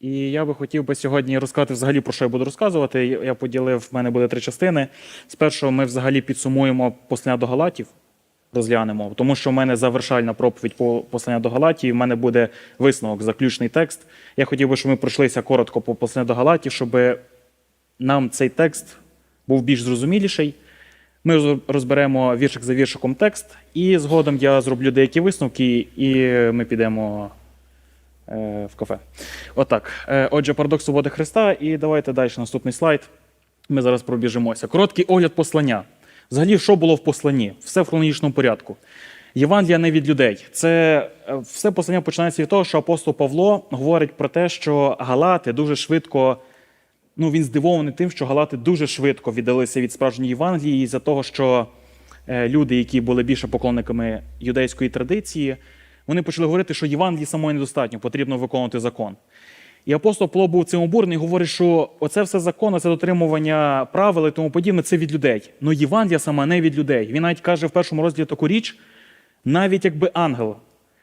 І я би хотів би сьогодні розказати взагалі про що я буду розказувати. Я поділив, в мене буде три частини. Спершу ми взагалі підсумуємо послання до Галатів, розглянемо, тому що в мене завершальна проповідь по послання до Галатів, в мене буде висновок, заключний текст. Я хотів би, щоб ми пройшлися коротко по посланню до Галатів, щоб нам цей текст був більш зрозуміліший. Ми роз- розберемо віршик за віршиком текст, і згодом я зроблю деякі висновки, і ми підемо в кафе. Отак. Е, Отже, парадокс свободи Христа. І давайте далі наступний слайд. Ми зараз пробіжимося. Короткий огляд послання. Взагалі, що було в посланні? Все в хронологічному порядку. Євангелія не від людей. Це е, все послання починається від того, що апостол Павло говорить про те, що галати дуже швидко. Ну, він здивований тим, що галати дуже швидко віддалися від справжньої Євангелії, із-за того, що е, люди, які були більше поклонниками юдейської традиції, вони почали говорити, що Євангелії самої недостатньо, потрібно виконувати закон. І апостол Павло був цим обурений і говорить, що оце все закон, це дотримування правил і тому подібне, це від людей. Ну Євангелія сама не від людей. Він навіть каже в першому розділі таку річ: навіть якби ангел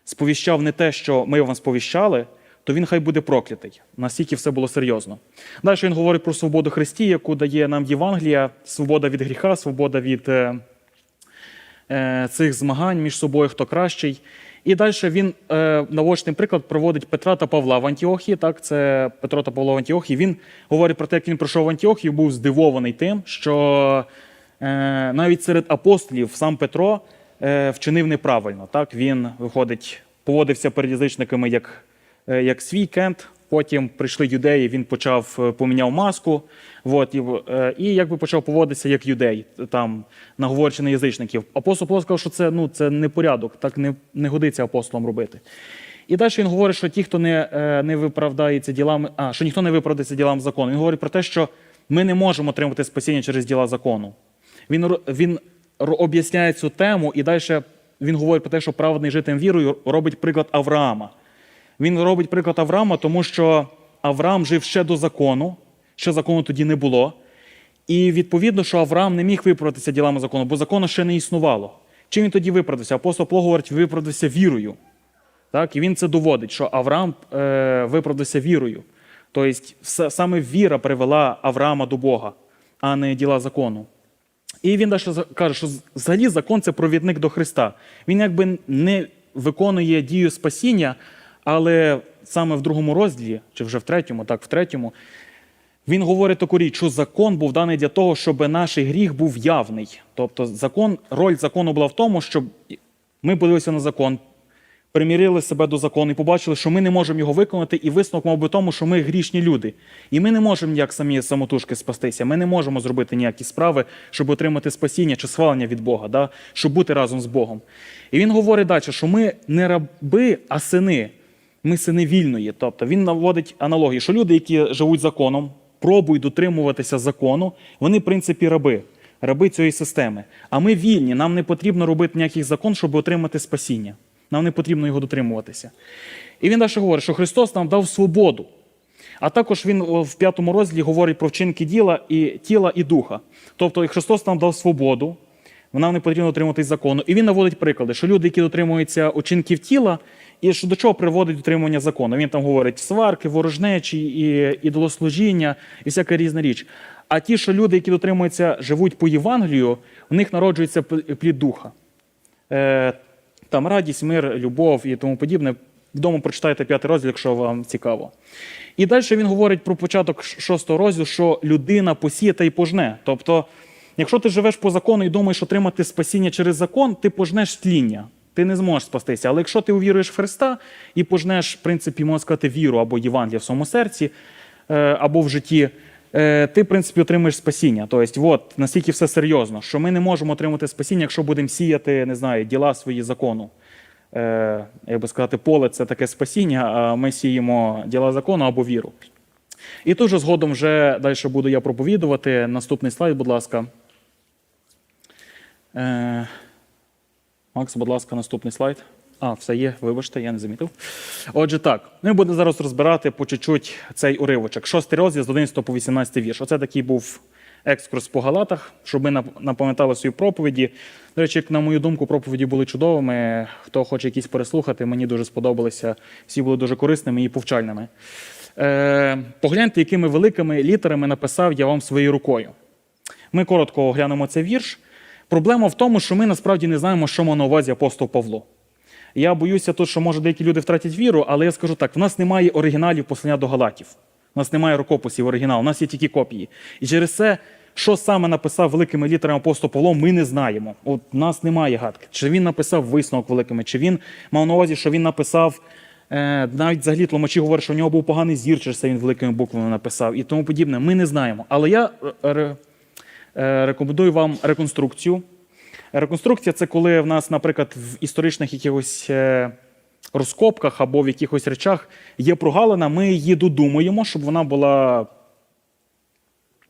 сповіщав не те, що ми вам сповіщали, то він хай буде проклятий. Настільки все було серйозно. Далі він говорить про свободу Христі, яку дає нам Євангелія, свобода від гріха, свобода від е, е, цих змагань між собою, хто кращий. І далі він е, наочний приклад проводить Петра та Павла в Антіохії. Так, це Петро та Павло в Антіохії. Він говорить про те, як він пройшов в Антіохію, був здивований тим, що е, навіть серед апостолів сам Петро е, вчинив неправильно. Так, він виходить, поводився перед язичниками як, е, як свій кент. Потім прийшли юдеї, він почав е, поміняв маску, от, і, е, і якби почав поводитися як юдей, там наговорюючи на язичників. Апостол Павло сказав, що це, ну, це не порядок, так не, не годиться апостолам робити. І далі він говорить, що ті, хто не, е, не виправдається ділами, а що ніхто не виправдається ділами закону. Він говорить про те, що ми не можемо отримати спасіння через діла закону. Він, він об'ясняє цю тему, і далі він говорить про те, що праведний житим вірою робить приклад Авраама. Він робить приклад Авраама, тому що Авраам жив ще до закону, ще закону тоді не було. І відповідно, що Авраам не міг виправдатися ділами закону, бо закону ще не існувало. Чим він тоді виправдався? Апостол Павло говорить, виправдався вірою. Так? І він це доводить, що Авраам е, виправдався вірою. Тобто, саме віра привела Авраама до Бога, а не діла закону. І він далі каже, що взагалі закон це провідник до Христа. Він якби не виконує дію спасіння, але саме в другому розділі, чи вже в третьому, так, в третьому, він говорить таку річ, що закон був даний для того, щоб наш гріх був явний. Тобто, закон, роль закону була в тому, щоб ми подивилися на закон, примірили себе до закону і побачили, що ми не можемо його виконати, і висновок мав би тому, що ми грішні люди. І ми не можемо ніяк самі самотужки спастися. Ми не можемо зробити ніякі справи, щоб отримати спасіння чи схвалення від Бога, да? щоб бути разом з Богом. І він говорить далі, що ми не раби, а сини. Ми сини вільної. Тобто він наводить аналогію, що люди, які живуть законом, пробують дотримуватися закону, вони, в принципі, раби, раби цієї системи. А ми вільні, нам не потрібно робити ніяких закон, щоб отримати спасіння. Нам не потрібно його дотримуватися. І він далі говорить, що Христос нам дав свободу. А також він в п'ятому розділі говорить про вчинки діла і тіла і духа. Тобто Христос нам дав свободу, нам не потрібно дотримуватись закону. І він наводить приклади, що люди, які дотримуються учинків тіла, і що до чого приводить дотримування закону. Він там говорить сварки, ворожнечі, і ідолослужіння, і всяка різна річ. А ті, що люди, які дотримуються, живуть по Євангелію, у них народжується плід духа. Е, там радість, мир, любов і тому подібне. Вдома прочитайте п'ятий розділ, якщо вам цікаво. І далі він говорить про початок шостого розділу, що людина посіє та й пожне. Тобто, якщо ти живеш по закону і думаєш отримати спасіння через закон, ти пожнеш тління. Ти не зможеш спастися. Але якщо ти увіруєш в Христа і пожнеш, в принципі, можна сказати, віру або Євангелія в своєму серці, е, або в житті, е, ти, в принципі, отримаєш спасіння. Тобто, от настільки все серйозно, що ми не можемо отримати спасіння, якщо будемо сіяти, не знаю, діла свої закону. Е, як би сказати, поле це таке спасіння, а ми сіємо діла закону або віру. І тут згодом вже далі буду я проповідувати. Наступний слайд, будь ласка. Е, Макс, будь ласка, наступний слайд. А, все є, вибачте, я не замітив. Отже, так, ми будемо зараз розбирати по чуть-чуть цей уривочок. Шостий розділ з 11 по 18 вірш. Оце такий був екскурс по галатах, щоб ми напам'ятали свої проповіді. До речі, як на мою думку, проповіді були чудовими. Хто хоче якісь переслухати, мені дуже сподобалися. Всі були дуже корисними і повчальними. Е, погляньте, якими великими літерами написав я вам своєю рукою. Ми коротко оглянемо цей вірш. Проблема в тому, що ми насправді не знаємо, що мав на увазі апостол Павло. Я боюся тут, що може деякі люди втратять віру, але я скажу так: в нас немає оригіналів послання до Галатів. У нас немає рукописів оригіналу, у нас є тільки копії. І через це, що саме написав великими літерами апостол Павло, ми не знаємо. От у нас немає гадки. Чи він написав висновок великими, чи він мав на увазі, що він написав. Е, навіть взагалі тлумачі говорять, що в нього був поганий зір, через це він великими буквами написав і тому подібне. Ми не знаємо. Але я е, е, рекомендую вам реконструкцію. Реконструкція це коли в нас, наприклад, в історичних якихось е, розкопках або в якихось речах є прогалина, ми її додумуємо, щоб вона була,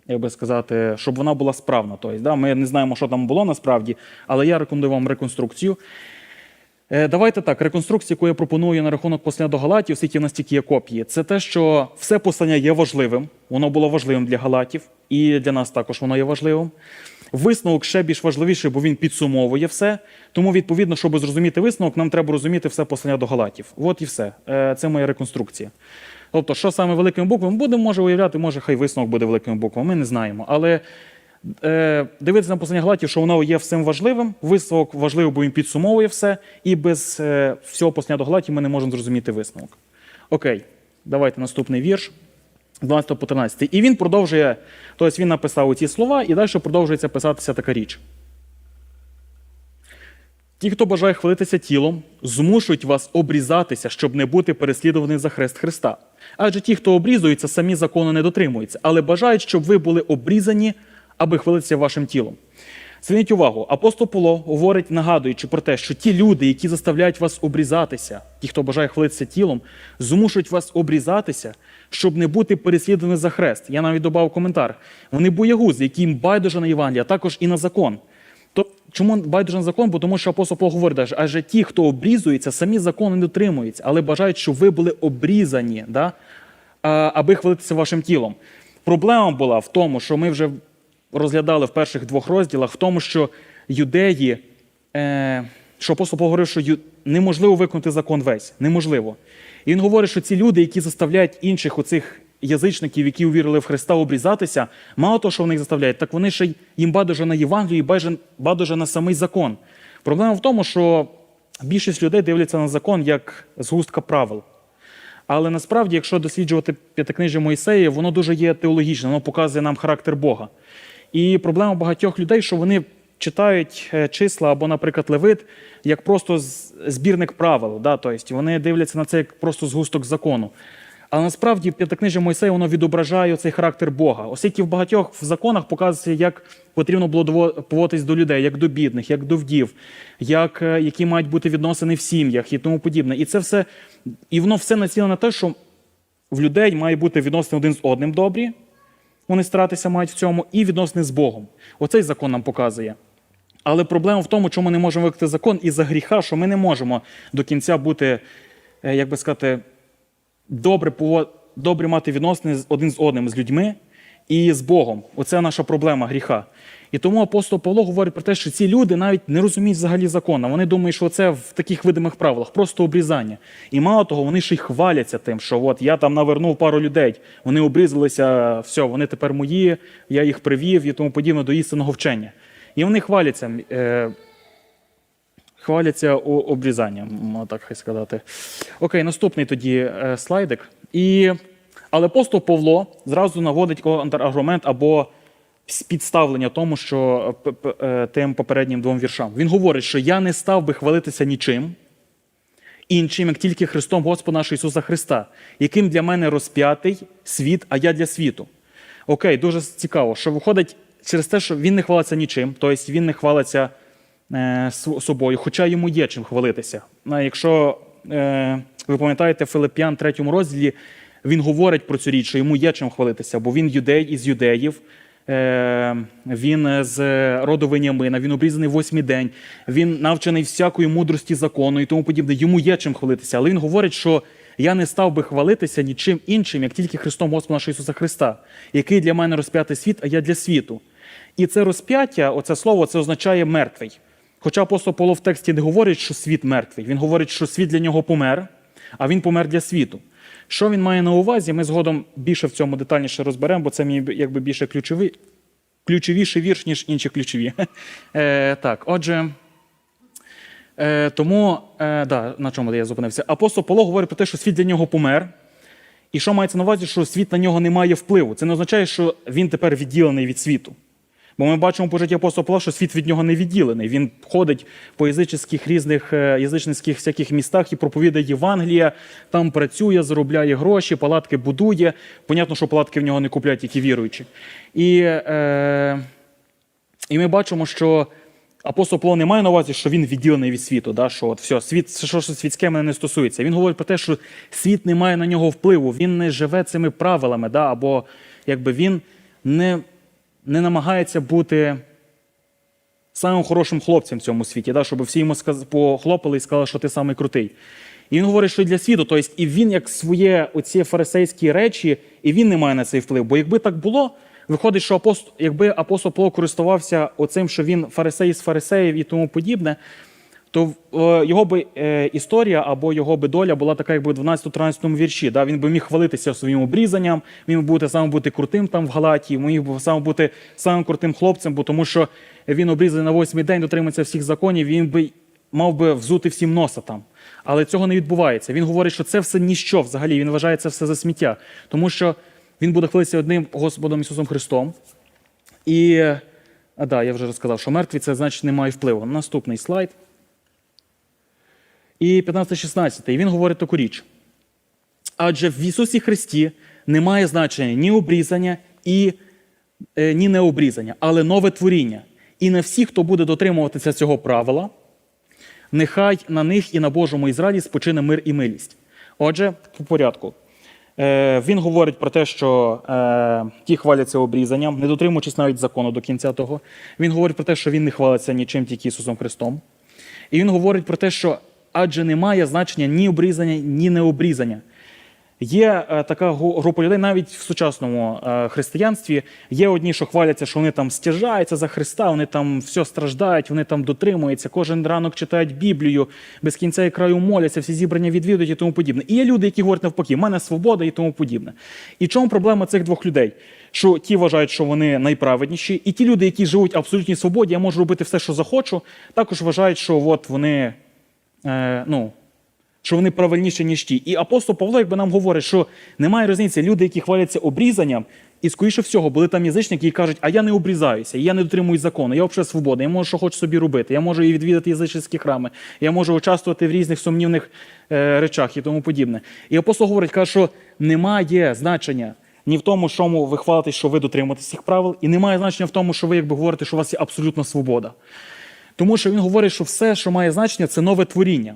як би сказати, щоб вона була справна. Тобто, да, ми не знаємо, що там було насправді, але я рекомендую вам реконструкцію. Е, Давайте так, реконструкцію, яку я пропоную на рахунок послання до Галатів, оскільки в нас тільки є копії, це те, що все послання є важливим, воно було важливим для Галатів, і для нас також воно є важливим. Висновок ще більш важливіший, бо він підсумовує все. Тому, відповідно, щоб зрозуміти висновок, нам треба розуміти все послання до Галатів. От і все. Е, Це моя реконструкція. Тобто, що саме великими буквами будемо, може уявляти, може, хай висновок буде великими буквами, ми не знаємо. Але дивитися на послання Галатів, що воно є всім важливим. Висновок важливий, бо він підсумовує все, і без е, всього послання до Галатів ми не можемо зрозуміти висновок. Окей, давайте наступний вірш. з 12 по 13. І він продовжує, тобто він написав ці слова, і далі продовжується писатися така річ. Ті, хто бажає хвалитися тілом, змушують вас обрізатися, щоб не бути переслідуваним за хрест Христа. Адже ті, хто обрізуються, самі закону не дотримуються, але бажають, щоб ви були обрізані, аби хвалитися вашим тілом. Зверніть увагу, апостол Павло говорить, нагадуючи про те, що ті люди, які заставляють вас обрізатися, ті, хто бажає хвалитися тілом, змушують вас обрізатися, щоб не бути переслідуваними за хрест. Я навіть додав коментар. Вони боягузи, які їм байдуже на Євангелія, а також і на закон. То чому байдуже на закон? Бо тому що апостол Павло говорить, адже ті, хто обрізується, самі закону не дотримуються, але бажають, щоб ви були обрізані, да? аби хвалитися вашим тілом. Проблема була в тому, що ми вже розглядали в перших двох розділах, в тому, що юдеї, е, що апостол Павло говорив, що неможливо виконати закон весь. Неможливо. І він говорить, що ці люди, які заставляють інших оцих язичників, які увірили в Христа, обрізатися, мало того, що вони їх заставляють, так вони ще й їм байдуже на Євангелію і байдуже на самий закон. Проблема в тому, що більшість людей дивляться на закон як згустка правил. Але насправді, якщо досліджувати п'ятикнижжя Моїсея, воно дуже є теологічне, воно показує нам характер Бога. І проблема багатьох людей, що вони читають е, числа або, наприклад, Левит як просто збірник правил. Да? Тобто вони дивляться на це як просто згусток закону. Але насправді п'ятикнижжя Мойсея воно відображає цей характер Бога. Оскільки в багатьох в законах показується, як потрібно було поводитись до людей, як до бідних, як до вдів, як, е, які мають бути відносини в сім'ях і тому подібне. І це все, і воно все націлено на те, що в людей має бути відносини один з одним добрі, вони старатися мають в цьому, і відносини з Богом. Оцей закон нам показує. Але проблема в тому, чому ми не можемо виконати закон із-за гріха, що ми не можемо до кінця бути, е, як би сказати, добре, добре мати відносини один з одним, з людьми і з Богом. Оце наша проблема гріха. І тому апостол Павло говорить про те, що ці люди навіть не розуміють взагалі закону. Вони думають, що це в таких видимих правилах, просто обрізання. І мало того, вони ще й хваляться тим, що от я там навернув пару людей, вони обрізалися, все, вони тепер мої, я їх привів і тому подібне до істинного вчення. І вони хваляться. Е, хваляться обрізанням, так хай сказати. Окей, наступний тоді е, слайдик. І, але апостол Павло зразу наводить контраргумент або підставлення тому, що е, тим попереднім двом віршам. Він говорить, що я не став би хвалитися нічим іншим, як тільки Христом Господа нашого Ісуса Христа, яким для мене розп'ятий світ, а я для світу. Окей, дуже цікаво, що виходить через те, що він не хвалиться нічим, тобто він не хвалиться е, собою, хоча йому є чим хвалитися. Якщо е, ви пам'ятаєте, Филип'ян 3 розділі він говорить про цю річ, що йому є чим хвалитися, бо він юдей із юдеїв. Е, Він з роду Веніамина, він обрізаний восьмий день, він навчений всякої мудрості закону і тому подібне. Йому є чим хвалитися. Але він говорить, що я не став би хвалитися нічим іншим, як тільки Христом Господа нашого Ісуса Христа, який для мене розп'ятий світ, а я для світу. І це розп'яття, оце слово, це означає мертвий. Хоча апостол Павло в тексті не говорить, що світ мертвий. Він говорить, що світ для нього помер, а він помер для світу. Що він має на увазі? Ми згодом більше в цьому детальніше розберемо, бо це мені якби більше ключовий, ключовіший вірш, ніж інші ключові. Е, так, отже. Е, тому, е, да, на чому я зупинився? Апостол Павло говорить про те, що світ для нього помер. І що мається на увазі, що світ на нього не має впливу. Це не означає, що він тепер відділений від світу. Бо ми бачимо по житті апостола Павла, що світ від нього не відділений. Він ходить по язичних різних е, язичницьких всяких містах і проповідає Євангелія, там працює, заробляє гроші, палатки будує. Понятно, що палатки в нього не купляють тільки віруючі. І, е, і ми бачимо, що апостол Павло не має на увазі, що він відділений від світу, да? що от все, світ, що світське мене не стосується. Він говорить про те, що світ не має на нього впливу, він не живе цими правилами, да? або якби він не, не намагається бути самим хорошим хлопцем в цьому світі, да? щоб всі йому похлопали і сказали, що ти самий крутий. І він говорить, що для світу, тобто і він, як своє оці фарисейські речі, і він не має на цей вплив. Бо якби так було, виходить, що апостол, якби апостол Павло користувався оцим, що він фарисей з фарисеїв і тому подібне, то е, його би е, історія або його би доля була така, якби в 12-13 вірші. Да? Він би міг хвалитися своїм обрізанням, він бути саме бути крутим там в Галатії, міг би саме бути самим крутим хлопцем, бо тому що він обрізаний на восьмий день, дотримується всіх законів, він би мав би взути всім носа там. Але цього не відбувається. Він говорить, що це все ніщо взагалі. Він вважає це все за сміття, тому що він буде хвалитися одним Господом Ісусом Христом. І а, да, я вже розказав, що мертві це значить не має впливу. Наступний слайд. І 15-16. І він говорить таку річ. Адже в Ісусі Христі немає значення ні обрізання, і, е, ні необрізання, але нове творіння. І не всі, хто буде дотримуватися цього правила, нехай на них і на Божому Ізраїлі спочине мир і милість. Отже, по порядку. Е, Він говорить про те, що е, ті хваляться обрізанням, не дотримуючись навіть закону до кінця того. Він говорить про те, що він не хвалиться нічим, тільки Ісусом Христом. І він говорить про те, що адже немає значення ні обрізання, ні необрізання. Є е, така група людей, навіть в сучасному е, християнстві. Є одні, що хваляться, що вони там стяжаються за Христа, вони там все страждають, вони там дотримуються, кожен ранок читають Біблію, без кінця і краю моляться, всі зібрання відвідують і тому подібне. І є люди, які говорять навпаки, в мене свобода і тому подібне. І чому проблема цих двох людей? Що ті вважають, що вони найправедніші, і ті люди, які живуть в абсолютній свободі, я можу робити все, що захочу, також вважають, що от вони. Е, ну, що вони правильніші, ніж ті. І апостол Павло, якби нам говорить, що немає різниці, люди, які хваляться обрізанням, і скоріше всього були там язичники, які кажуть, а я не обрізаюся, я не дотримуюсь закону, я взагалі свободний, я можу, що хочу собі робити, я можу і відвідати язичницькі храми, я можу участвувати в різних сумнівних е, речах і тому подібне. І апостол говорить, каже, що немає значення ні в тому, що ви хвалитесь, що ви дотримуєтесь цих правил, і немає значення в тому, що ви якби говорите, що у вас є абсолютна свобода. Тому що він говорить, що все, що має значення, це нове творіння.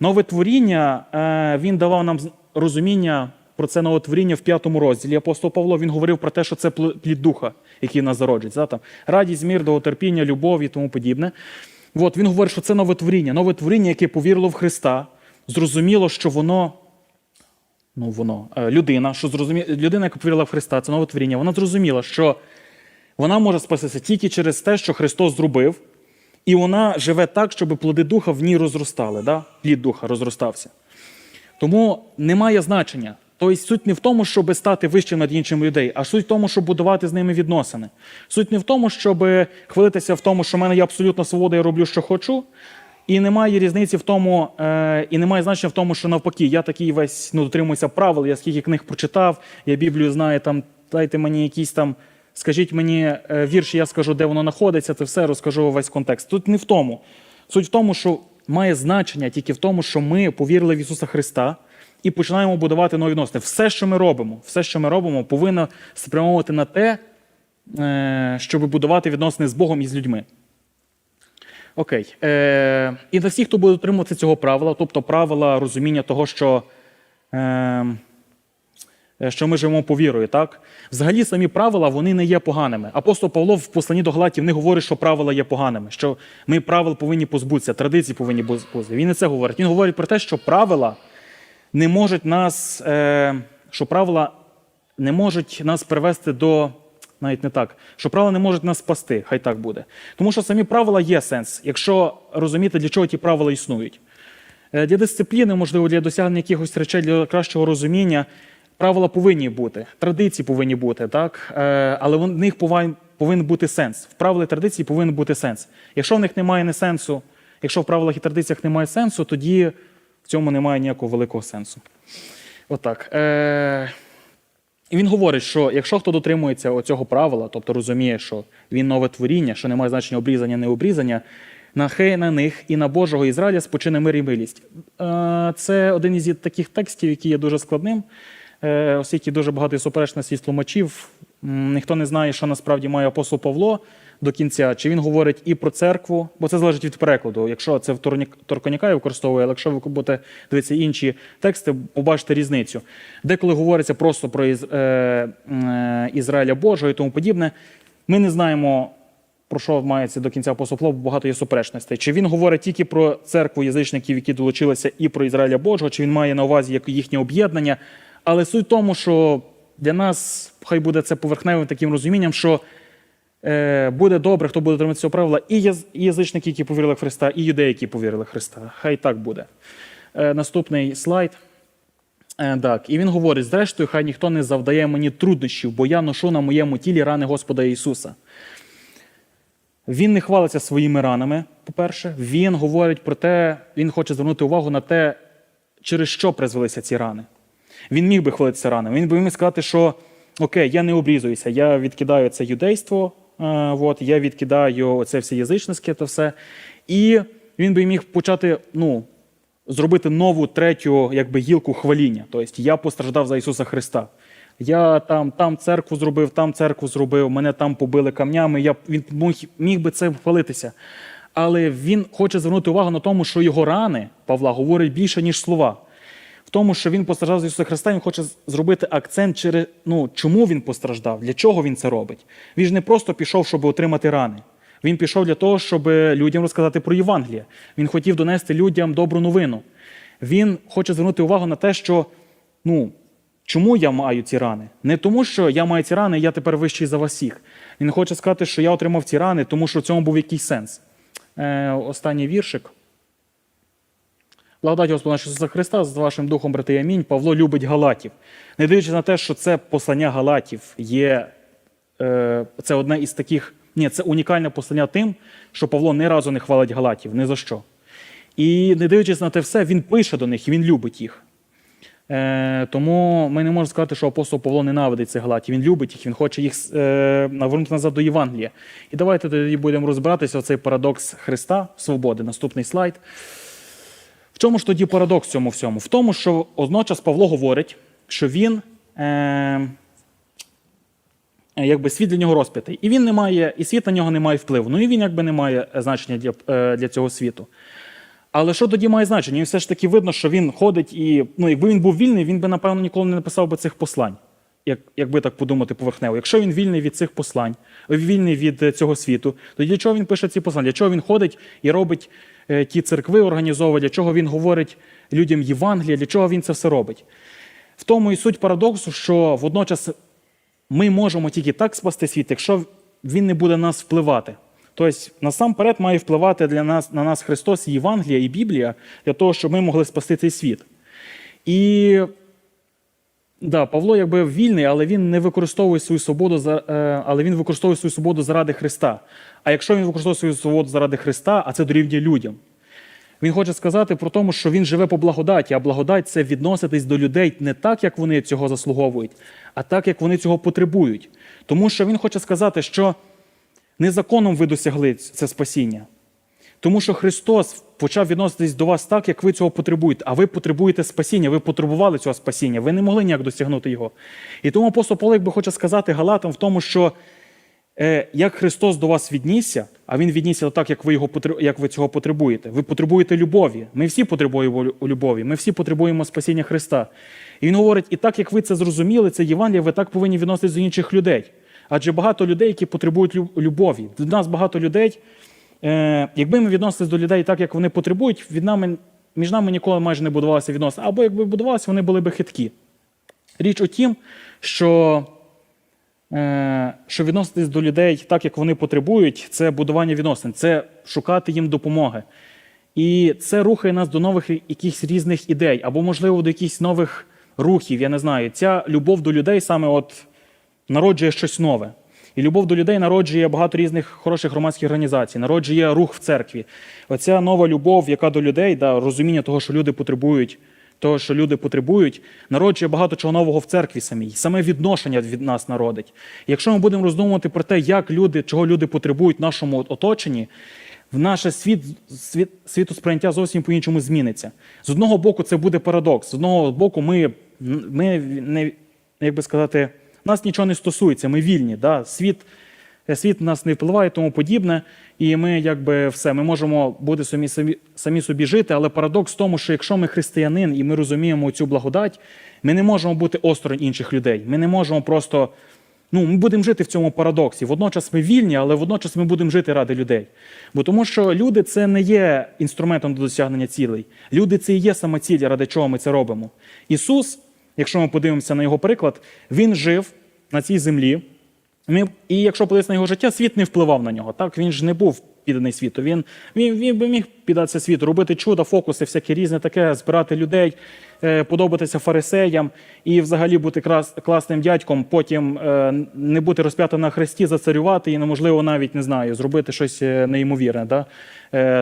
Нове творіння, е, він давав нам розуміння про це нове творіння в п'ятому розділі. Апостол Павло він говорив про те, що це пл- плід духа, який нас зароджується. Там, радість, мір, довготерпіння, любов і тому подібне. От, він говорить, що це нове творіння, нове творіння, яке повірило в Христа, зрозуміло, що воно. Ну, воно, е, людина, що зрозумі... людина, яка повірила в Христа, це нове творіння, вона зрозуміла, що вона може спастися тільки через те, що Христос зробив, і вона живе так, щоб плоди духа в ній розростали, да? плід духа розростався. Тому немає значення. Тобто суть не в тому, щоб стати вищим над іншими людей, а суть в тому, щоб будувати з ними відносини. Суть не в тому, щоб хвалитися в тому, що в мене є абсолютна свобода, я роблю, що хочу. І немає різниці в тому, е, і немає значення в тому, що навпаки, я такий весь ну, дотримуюся правил, я скільки книг прочитав, я Біблію знаю, там дайте мені якісь там, скажіть мені е, вірш, я скажу, де воно знаходиться, це все розкажу весь контекст. Тут не в тому. Суть в тому, що має значення тільки в тому, що ми повірили в Ісуса Христа і починаємо будувати нові відносини. Все, що ми робимо, все, що ми робимо, повинно спрямовувати на те, е, щоб будувати відносини з Богом і з людьми. Окей. Е, і для всіх, хто буде дотримуватися цього правила, тобто правила розуміння того, що, е, що ми живемо по вірою, так? Взагалі самі правила вони не є поганими. Апостол Павло в посланні до Галатів не говорить, що правила є поганими, що ми правил повинні позбутися, традицій повинні позбутися. Він не це говорить. Він говорить про те, що правила не можуть нас, е, що правила не можуть нас привести до. Навіть не так, що правила не можуть нас спасти, хай так буде. Тому що самі правила є сенс, якщо розуміти, для чого ті правила існують. Е, Для дисципліни, можливо, для досягнення якихось речей, для кращого розуміння, правила повинні бути, традиції повинні бути, так? Е, але в них повинен, бути сенс. В правилах традиції повинен бути сенс. Якщо в них немає не сенсу, якщо в правилах і традиціях немає сенсу, тоді в цьому немає ніякого великого сенсу. Отак. Е, і він говорить, що якщо хто дотримується цього правила, тобто розуміє, що він нове творіння, що немає значення обрізання, не обрізання, нахай на них і на Божого Ізраїля спочине мир і милість. Е, Це один із таких текстів, який є дуже складним, оскільки дуже багато є суперечностей тлумачів. Ніхто не знає, що насправді має апостол Павло до кінця, чи він говорить і про церкву, бо це залежить від перекладу. Якщо це в Торконіка використовує, але якщо ви будете дивитися інші тексти, побачите різницю. Деколи говориться просто про Із, е, е, Ізраїля Божого і тому подібне. Ми не знаємо, про що мається до кінця апостол Павло, багато є суперечностей. Чи він говорить тільки про церкву язичників, які долучилися, і про Ізраїля Божого, чи він має на увазі як їхнє об'єднання. Але суть в тому, що для нас хай буде це поверхневим таким розумінням, що е, буде добре, хто буде дотримуватися цього правила, і, і язичники, які повірили в Христа, і юдеї, які повірили в Христа. Хай так буде. Е, наступний слайд. Е, Так, і він говорить: зрештою, хай ніхто не завдає мені труднощів, бо я ношу на моєму тілі рани Господа Ісуса. Він не хвалиться своїми ранами, по-перше. Він говорить про те, він хоче звернути увагу на те, через що призвелися ці рани. Він міг би хвалитися ранами. Він би міг сказати, що окей, я не обрізуюся, я відкидаю це юдейство, е, от, я відкидаю це все язичницьке та все. І він би міг почати ну, зробити нову третю якби, гілку хваління. Тобто я постраждав за Ісуса Христа. Я там, там церкву зробив, там церкву зробив, мене там побили камнями. Я, він міг, міг би це хвалитися. Але він хоче звернути увагу на тому, що його рани Павла говорять більше, ніж слова. Тому, що він постраждав за Ісуса Христа, він хоче зробити акцент, через, ну, чому він постраждав, для чого він це робить. Він ж не просто пішов, щоб отримати рани. Він пішов для того, щоб людям розказати про Євангеліє. Він хотів донести людям добру новину. Він хоче звернути увагу на те, що ну, чому я маю ці рани? Не тому, що я маю ці рани, і я тепер вищий за вас всіх. Він хоче сказати, що я отримав ці рани, тому що в цьому був якийсь сенс. Е, останній віршик. Благодать Господа нашого Ісуса Христа з вашим духом, брати, амінь. Павло любить Галатів. Не дивлячись на те, що це послання Галатів є е, це одне із таких. Ні, це унікальне послання тим, що Павло ні разу не хвалить Галатів, ні за що. І не дивлячись на те все, він пише до них і він любить їх. Е, тому ми не можемо сказати, що апостол Павло ненавидить цих Галатів. Він любить їх, він хоче їх е, навернути назад до Євангелія. І давайте тоді будемо розбиратися оцей парадокс Христа, свободи. Наступний слайд. Чому ж тоді парадокс в цьому всьому? В тому, що одночас Павло говорить, що він е, якби світ для нього розп'ятий. І він не має, і світ на нього не має впливу. Ну і він якби не має значення для, е, для цього світу. Але що тоді має значення? І все ж таки видно, що він ходить і ну, якби він був вільний, він би, напевно, ніколи не написав би цих послань, як, якби так подумати поверхнево. Якщо він вільний від цих послань, вільний від е, цього світу, то для чого він пише ці послання? Для чого він ходить і робить е, ті церкви, організовує, для чого він говорить людям Євангелія, для чого він це все робить? В тому і суть парадоксу, що водночас ми можемо тільки так спасти світ, якщо він не буде на нас впливати. Тобто, насамперед має впливати для нас, на нас Христос, і Євангелія і Біблія, для того, щоб ми могли спасти цей світ. І да, Павло якби вільний, але він не використовує свою свободу, за- е, але він використовує свою свободу заради Христа. А якщо він використовує свою свободу заради Христа, а це дорівнює людям, він хоче сказати про тому, що він живе по благодаті, а благодать це відноситись до людей не так, як вони цього заслуговують, а так, як вони цього потребують. Тому що він хоче сказати, що не законом ви досягли це спасіння. Тому що Христос почав відноситись до вас так, як ви цього потребуєте, а ви потребуєте спасіння, ви потребували цього спасіння, ви не могли ніяк досягнути його. І тому апостол Павло якби хоче сказати Галатам в тому, що е, як Христос до вас віднісся, а Він віднісся так, як ви, його, як ви цього потребуєте. Ви потребуєте любові. Ми всі потребуємо любові, ми всі потребуємо спасіння Христа. І він говорить: і так як ви це зрозуміли, це Євангеліє, ви так повинні відноситись до інших людей. Адже багато людей, які потребують любові. До нас багато людей. Е, якби ми відносились до людей так, як вони потребують, від нами, між нами ніколи майже не будувалося відносини. Або якби будувалося, вони були би хиткі. Річ у тім, що, е, що відноситись до людей так, як вони потребують, це будування відносин, це шукати їм допомоги. І це рухає нас до нових якихось різних ідей, або, можливо, до якихось нових рухів. Я не знаю. Ця любов до людей саме от народжує щось нове. І любов до людей народжує багато різних хороших громадських організацій, народжує рух в церкві. Оця нова любов, яка до людей, да, розуміння того, що люди потребують, того, що люди потребують, народжує багато чого нового в церкві самій. Саме відношення від нас народить. Якщо ми будемо роздумувати про те, як люди, чого люди потребують в нашому оточенні, в наше світ, світ, світосприйняття зовсім по-іншому зміниться. З одного боку, це буде парадокс. З одного боку, ми, ми не, як би сказати, нас нічого не стосується, ми вільні. Да? Світ, світ на нас не впливає і тому подібне. І ми якби все, ми можемо бути самі, самі, самі собі жити, але парадокс в тому, що якщо ми християнин і ми розуміємо цю благодать, ми не можемо бути осторонь інших людей. Ми не можемо просто. Ну, ми будемо жити в цьому парадоксі. Водночас ми вільні, але водночас ми будемо жити ради людей. Бо тому що люди це не є інструментом до досягнення цілей. Люди це і є сама ціль, ради чого ми це робимо. Ісус, якщо ми подивимося на його приклад, він жив на цій землі. І якщо подивитися на його життя, світ не впливав на нього. Так він ж не був підданий світу. Він, він, він би міг піддатися світу, робити чуда, фокуси, всяке різне таке, збирати людей, е, подобатися фарисеям і взагалі бути крас, класним дядьком, потім е, не бути розп'ятим на хресті, зацарювати і неможливо навіть не знаю, зробити щось е, неймовірне, да?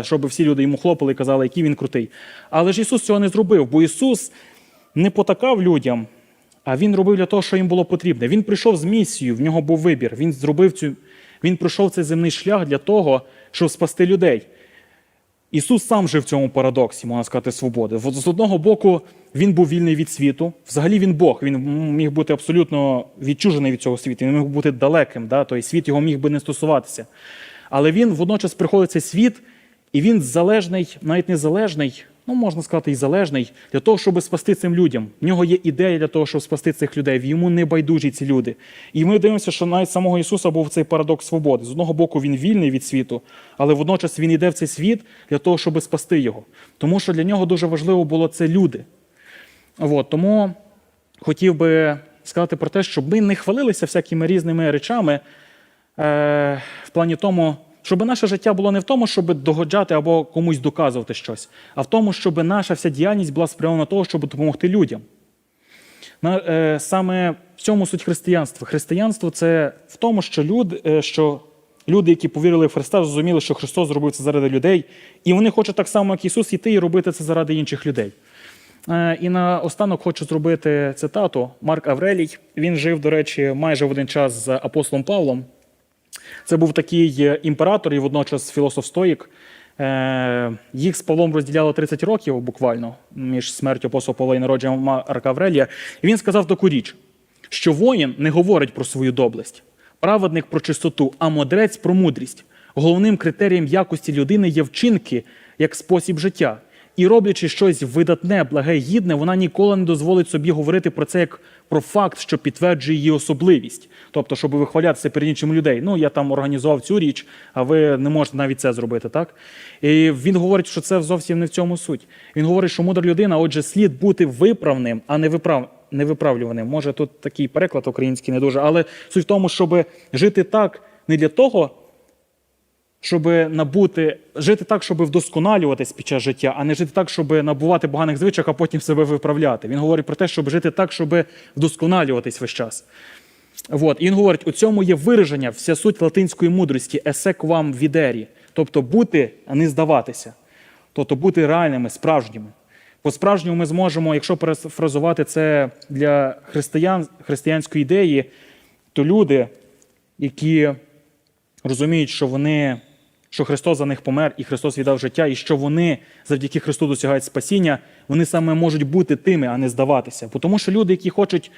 щоб всі люди йому хлопали і казали, який він крутий. Але ж Ісус цього не зробив, бо Ісус не потакав людям. А він робив для того, що їм було потрібне. Він прийшов з місією, в нього був вибір. Він зробив цю, він пройшов цей земний шлях для того, щоб спасти людей. Ісус сам жив в цьому парадоксі, можна сказати, свободи. З одного боку, він був вільний від світу. Взагалі він Бог. Він міг бути абсолютно відчужений від цього світу. Він міг бути далеким. Да? Тобто світ його міг би не стосуватися. Але він водночас приходить в цей світ, і він залежний, навіть незалежний, ну можна сказати, і залежний для того, щоб спасти цим людям. В нього є ідея для того, щоб спасти цих людей. Йому не байдужі ці люди. І ми дивимося, що навіть самого Ісуса був цей парадокс свободи. З одного боку, він вільний від світу, але водночас він йде в цей світ для того, щоб спасти його. Тому що для нього дуже важливо було це люди. От, тому хотів би сказати про те, щоб ми не хвалилися всякими різними речами е, в плані тому. Щоб наше життя було не в тому, щоб догоджати або комусь доказувати щось, а в тому, щоб наша вся діяльність була спрямована на того, щоб допомогти людям. Е, саме в цьому суть християнства. Християнство це в тому, що, люд, е, що люди, які повірили в Христа, зрозуміли, що Христос зробив це заради людей, і вони хочуть так само, як Ісус, йти і робити це заради інших людей. Е, і на останок хочу зробити цитату. Марк Аврелій. Він жив, до речі, майже в один час з апостолом Павлом. Це був такий е, імператор і водночас філософ-стоїк. Е, Їх з Павлом розділяло 30 років буквально між смертю апостола Павла і народженням Марка Аврелія. І він сказав таку річ, що воїн не говорить про свою доблесть, праведник про чистоту, а мудрець про мудрість. Головним критерієм якості людини є вчинки як спосіб життя. І роблячи щось видатне, благе, гідне, вона ніколи не дозволить собі говорити про це як про факт, що підтверджує її особливість. Тобто, щоб вихвалятися перед іншими людей. Ну, я там організував цю річ, а ви не можете навіть це зробити, так? І він говорить, що це зовсім не в цьому суть. Він говорить, що мудра людина, отже, слід бути виправним, а не виправ... невиправлюваним. Може, тут такий переклад український не дуже, але суть в тому, щоб жити так не для того щоб набути, жити так, щоб вдосконалюватись під час життя, а не жити так, щоб набувати поганих звичок, а потім себе виправляти. Він говорить про те, щоб жити так, щоб вдосконалюватись весь час. От. І він говорить: у цьому є вираження, вся суть латинської мудрості, есек вам відері, тобто бути, а не здаватися, тобто бути реальними, справжніми. По-справжньому ми зможемо, якщо перефразувати це для християн, християнської ідеї, то люди, які розуміють, що вони що Христос за них помер, і Христос віддав життя, і що вони завдяки Христу досягають спасіння, вони саме можуть бути тими, а не здаватися. Бо Тому що люди, які хочуть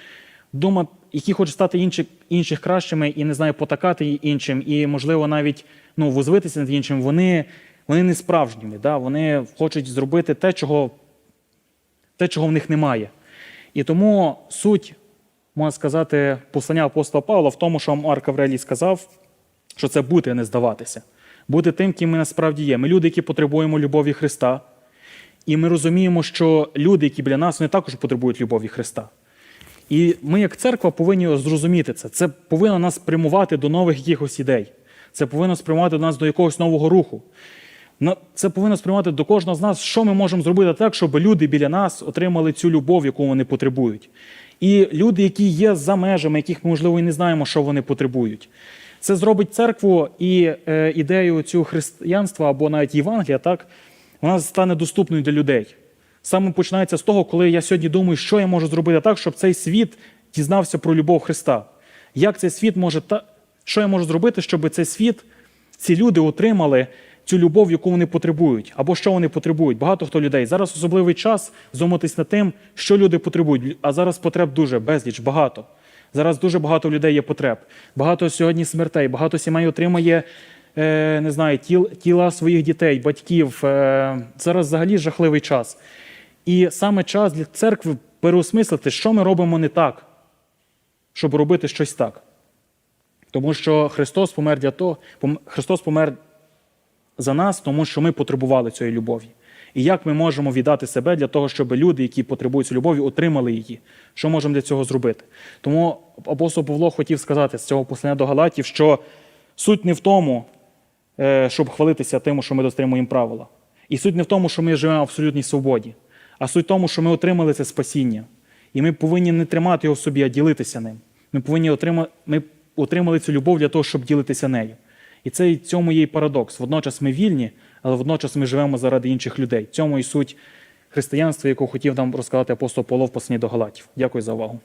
думати, які хочуть стати інших, інших кращими і не знаю, потакати іншим, і, можливо, навіть ну, возвитися над іншим, вони вони не справжніми. Да? Вони хочуть зробити те, чого, те, чого в них немає. І тому суть, можна сказати, послання апостола Павла в тому, що Марк Аврелій сказав, що це бути, а не здаватися бути тим, ким ми насправді є. Ми люди, які потребуємо любові Христа. І ми розуміємо, що люди, які біля нас, вони також потребують любові Христа. І ми, як церква, повинні зрозуміти це. Це повинно нас спрямувати до нових якихось ідей. Це повинно спрямувати нас до якогось нового руху. Це повинно сприймати до кожного з нас, що ми можемо зробити так, щоб люди біля нас отримали цю любов, яку вони потребують. І люди, які є за межами, яких ми, можливо, і не знаємо, що вони потребують. Це зробить церкву і е, ідею цього християнства або навіть Євангелія, так, вона стане доступною для людей. Саме починається з того, коли я сьогодні думаю, що я можу зробити так, щоб цей світ дізнався про любов Христа. Як цей світ може та що я можу зробити, щоб цей світ, ці люди отримали цю любов, яку вони потребують, або що вони потребують. Багато хто людей. Зараз особливий час задуматись над тим, що люди потребують. А зараз потреб дуже безліч, багато. Зараз дуже багато людей є потреб. Багато сьогодні смертей, багато сімей отримає е, не знаю, тіл, тіла своїх дітей, батьків. Е, зараз взагалі жахливий час. І саме час для церкви переосмислити, що ми робимо не так, щоб робити щось так. Тому що Христос помер для того, Христос помер за нас, тому що ми потребували цієї любові. І як ми можемо віддати себе для того, щоб люди, які потребують любові, отримали її? Що можемо для цього зробити? Тому апостол Павло хотів сказати з цього послання до Галатів, що суть не в тому, е, щоб хвалитися тим, що ми дотримуємо правила. І суть не в тому, що ми живемо в абсолютній свободі, а суть в тому, що ми отримали це спасіння. І ми повинні не тримати його в собі, а ділитися ним. Ми повинні отримати, ми отримали цю любов для того, щоб ділитися нею. І це і цьому є і парадокс. Водночас ми вільні, але водночас ми живемо заради інших людей. Цьому і суть християнства, яку хотів нам розказати апостол Павло в посланні до Галатів. Дякую за увагу.